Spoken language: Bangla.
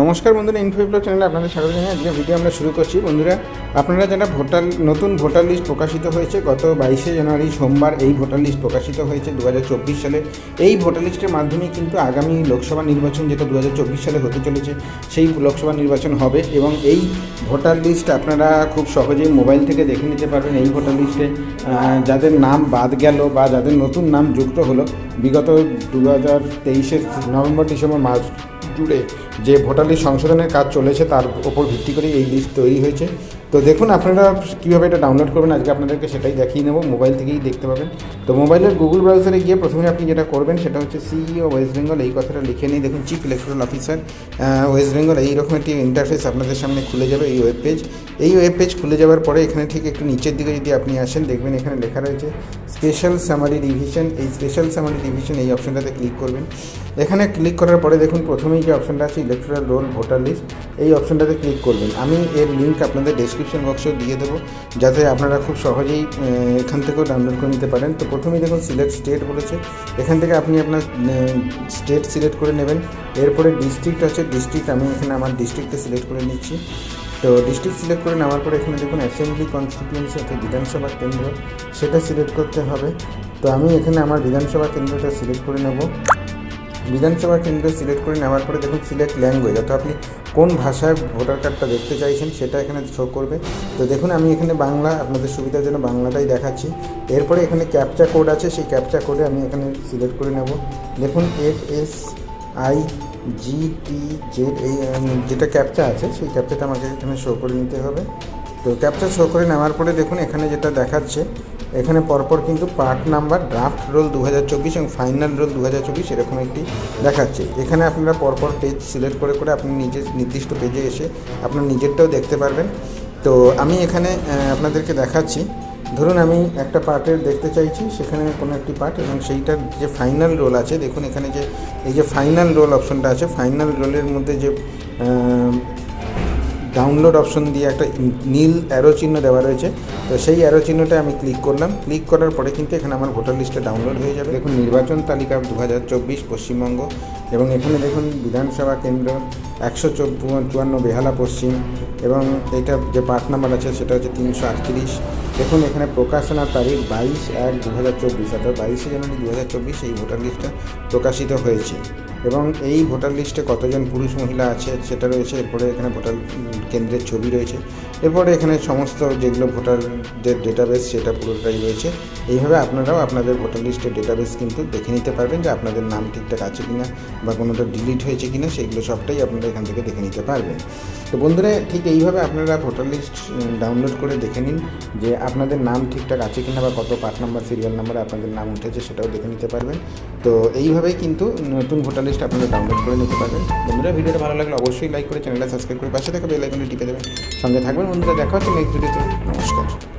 নমস্কার বন্ধুরা ইনফোবিপ্লব চ্যানেলে আপনাদের স্বাগত জানাই। আজকে ভিডিও আমরা শুরু করছি। বন্ধুরা, আপনারা যারা ভোটার, নতুন ভোটার লিস্ট প্রকাশিত হয়েছে, গত বাইশে জানুয়ারি সোমবার এই ভোটার লিস্ট প্রকাশিত হয়েছে দু হাজার চব্বিশ সালে। এই ভোটার লিস্টের মাধ্যমে কিন্তু আগামী লোকসভা নির্বাচন যেটা দু হাজার চব্বিশ সালে হতে চলেছে, সেই লোকসভা নির্বাচন হবে এবং এই ভোটার লিস্ট আপনারা খুব সহজেই মোবাইল থেকে দেখে নিতে পারবেন। এই ভোটার লিস্টে যাদের নাম বাদ গেল বা যাদের নতুন নাম যুক্ত হলো, বিগত দু হাজার তেইশের নভেম্বর, ডিসেম্বর মাস জুড়ে যে ভোটার লিস্ট সংশোধনের কাজ চলেছে তার উপর ভিত্তি করে এই লিস্ট তৈরি হয়েছে। তো দেখুন, আপনারা কীভাবে এটা ডাউনলোড করবেন, আজকে আপনাদেরকে সেটাই দেখিয়ে নেব মোবাইল থেকেই দেখতে পাবেন। তো মোবাইলের গুগল ব্রাউজারে গিয়ে প্রথমে আপনি যেটা করবেন, সেটা হচ্ছে সিইও ওয়েস্ট বেঙ্গল এই কথাটা লিখে নিই দেখুন chief electoral officer West Bengal এইরকম একটি ইন্টারফেস আপনাদের সামনে খুলে যাবে এই ওয়েব পেজ এই ওয়েব পেজ খুলে যাওয়ার পরে এখানে ঠিক একটু নিচের দিকে যদি আপনি আসেন, দেখবেন এখানে লেখা রয়েছে স্পেশাল সামারি ডিভিশন এই স্পেশাল সামারি ডিভিশন এই অপশনটাতে ক্লিক করবেন। এখানে ক্লিক করার পরে দেখুন, প্রথমেই যে অপশনটা আছে ইলেকট্রাল রোল ভোটার লিস্ট এই অপশনটাতে ক্লিক করবেন। আমি এর লিঙ্ক আপনাদের ডেসক্রিপশন বক্সেও দিয়ে দেবো, যাতে আপনারা খুব সহজেই এখান থেকেও ডাউনলোড করে নিতে পারেন। তো প্রথমেই দেখুন সিলেক্ট স্টেট বলেছে। এখান থেকে আপনি আপনার স্টেট সিলেক্ট করে নেবেন। এরপরে ডিস্ট্রিক্ট আছে ডিস্ট্রিক্ট আমি এখানে আমার ডিস্ট্রিক্টে সিলেক্ট করে নিচ্ছি। তো ডিস্ট্রিক্ট সিলেক্ট করে নেওয়ার পরে এখানে দেখুন অ্যাসেম্বলি কনস্টিটিউয়েন্সি অর্থাৎ বিধানসভা কেন্দ্র, সেটা সিলেক্ট করতে হবে। তো আমি এখানে আমার বিধানসভা কেন্দ্রটা সিলেক্ট করে নেব। বিধানসভা কেন্দ্র সিলেক্ট করে নেওয়ার পরে দেখুন সিলেক্ট ল্যাঙ্গুয়েজ অর্থাৎ আপনি কোন ভাষায় ভোটার কার্ডটা দেখতে চাইছেন সেটা এখানে শো করবে। তো দেখুন আমি এখানে বাংলা, আপনাদের সুবিধার জন্য বাংলাটাই দেখাচ্ছি। এরপরে এখানে ক্যাপচা কোড আছে, সেই ক্যাপচা কোডে আমি এখানে সিলেক্ট করে নেব। দেখুন F S I G T Z এই যেটা ক্যাপচা আছে, সেই ক্যাপচাটা আমাকে এখানে শো করে নিতে হবে। তো ক্যাপচা শো করে নেওয়ার পরে দেখুন এখানে যেটা দেখাচ্ছে এখানে পরপর কিন্তু পার্ট নাম্বার ড্রাফট রোল দু হাজার চব্বিশ এবং ফাইনাল রোল দু হাজার চব্বিশ এরকম একটি দেখাচ্ছে। এখানে আপনারা পরপর পেজ সিলেক্ট করে করে আপনি নিজের নির্দিষ্ট পেজে এসে আপনার নিজেরটাও দেখতে পারবেন। তো আমি এখানে আপনাদেরকে দেখাচ্ছি। ধরুন আমি একটা পার্টের দেখতে চাইছি, সেখানে কোনো একটি পার্ট এবং সেইটার যে ফাইনাল রোল আছে, দেখুন এখানে যে, এই যে ফাইনাল রোল অপশনটা আছে ফাইনাল রোলের মধ্যে যে ডাউনলোড অপশন দিয়ে একটা নীল অ্যারো চিহ্ন দেওয়া রয়েছে। তো সেই অ্যারো চিহ্নটা আমি ক্লিক করলাম। ক্লিক করার পরে কিন্তু এখানে আমার ভোটার লিস্টটা ডাউনলোড হয়ে যাবে। দেখুন, নির্বাচন তালিকা দু হাজার চব্বিশ, পশ্চিমবঙ্গ এবং এখানে দেখুন, বিধানসভা কেন্দ্র একশো চুয়ান্ন, বেহালা, পশ্চিম এবং এইটা যে পার্ট নাম্বার আছে, সেটা হচ্ছে তিনশো আটত্রিশ। দেখুন, এখানে প্রকাশনার তারিখ বাইশ এক দু হাজার চব্বিশ, অর্থাৎ বাইশে জানুয়ারি দু হাজার চব্বিশ এই ভোটার লিস্টটা প্রকাশিত হয়েছে। এবং এই ভোটার লিস্টে কতজন পুরুষ মহিলা আছে সেটা রয়েছে, এরপরে এখানে ভোটার কেন্দ্রের ছবি রয়েছে, এরপরে এখানে সমস্ত যেগুলো ভোটারদের ডেটাবেস সেটা পুরোটাই রয়েছে। এইভাবে আপনারাও আপনাদের ভোটার লিস্টের ডেটাবেস কিন্তু দেখে নিতে পারবেন যে আপনাদের নাম ঠিকঠাক আছে কিনা বা কোনোটা ডিলিট হয়েছে কিনা, সেগুলো সবটাই আপনারা এখান থেকে দেখে নিতে পারবেন। তো বন্ধুরা, ঠিক এইভাবে আপনারা ভোটার লিস্ট ডাউনলোড করে দেখে নিন যে আপনাদের নাম ঠিকঠাক আছে কিনা বা কত পার্ট নাম্বার সিরিয়াল নাম্বারে আপনাদের নাম উঠেছে সেটাও দেখে নিতে পারবেন। তো এইভাবেই কিন্তু নতুন ভোটার লিস্ট আপনারা ডাউনলোড করে নিতে পারবেন। বন্ধুরা, ভিডিওটা ভালো লাগলে অবশ্যই লাইক করে চ্যানেলটা সাবস্ক্রাইব করে পাশে থাকা বেল আইকনটি টিপে দেবেন। সঙ্গে থাকবেন, বন্ধুরা, দেখা হচ্ছে নেক্সট ভিডিওতে নমস্কার।